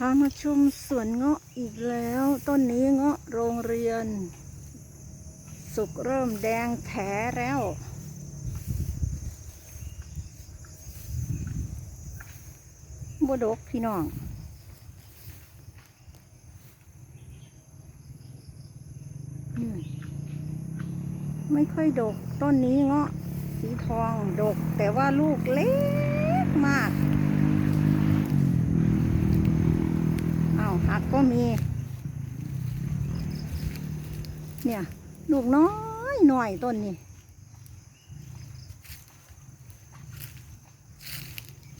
พามาชมสวนเงาะอีกแล้ว ต้นนี้เงาะโรงเรียน สุกเริ่มแดงแถแล้ว บดกพี่น้อง ไม่ค่อยดกต้นนี้เงาะสีทองดกแต่ว่าลูกเล็กมาก อ้าวหั ก็มี เนี่ย ลูกน้อยหน่อยต้นนี้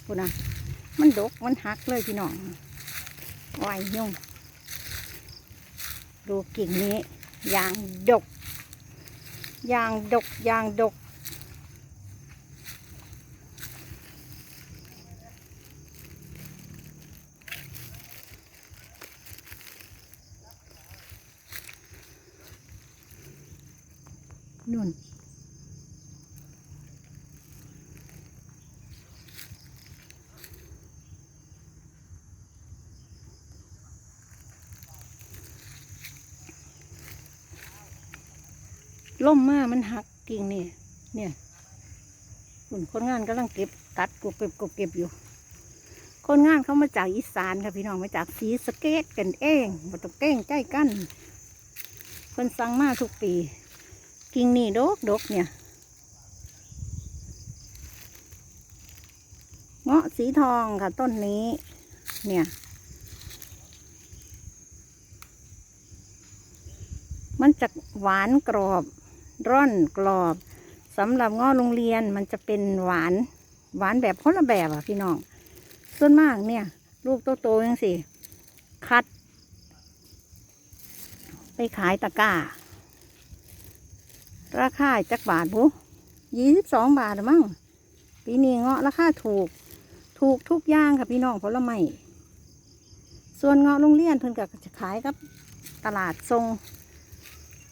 พูนะมันดกมันหักเลยพี่น้องไว้ยุ่งดูกิ่งนี้ยางดกยางดกยางดก นุ่น ล่มมามันหักกิ่งนี่ เนี่ยคุณคนงานกำลังเก็บตัดกบเก็บกบเก็บอยู่ คนงานเขามาจากอีสานค่ะพี่น้องมาจากสีสเกตกันเองมาต้องเก้งใจกันเพิ่นสั่งมาทุกปี กิ่งนี่ดกดกเนี่ยเงาะสีทองค่ะต้นนี้ เนี่ย มันจะหวานกรอบ ร่อนกรอบสำหรับเงาะโรงเรียนมันจะเป็นหวาน หวานแบบคนละแบบอะพี่น้องส่วนมากเนี่ย ลูกโตๆยังสิ คัด ไปขายตะกร้า ราคาจักบาทบุยี่สิบสองบาทหรือมั้งปีนี้เงาะราคาถูก ถูกทุกอย่างค่ะพี่น้องผลไม้ส่วนเงาะโรงเรียนเพิ่นก็จะขายกับตลาดทรง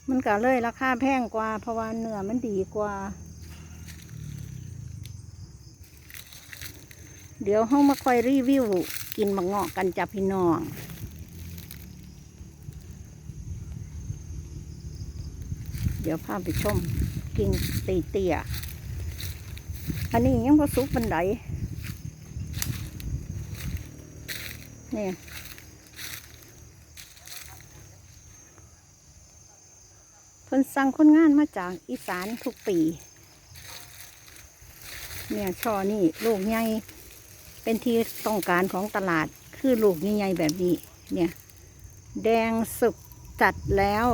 มันก็เลยราคาแพงกว่า เพราะว่าเนื้อมันดีกว่า เดี๋ยวห้องมาคอยรีวิว กินมะเงาะกันจ้ะพี่น้อง เดี๋ยวพาไปชมกิ่งตีเตียอันนี้ยังพอสุกบันไดนี่เพิ่นสั่งคนงานมาจากอีสานทุกปี เนี่ยช่อนี่ลูกใหญ่เป็นที่ต้องการของตลาดคือลูกใหญ่ๆแบบนี้ เนี่ย แดงสุกจัดแล้ว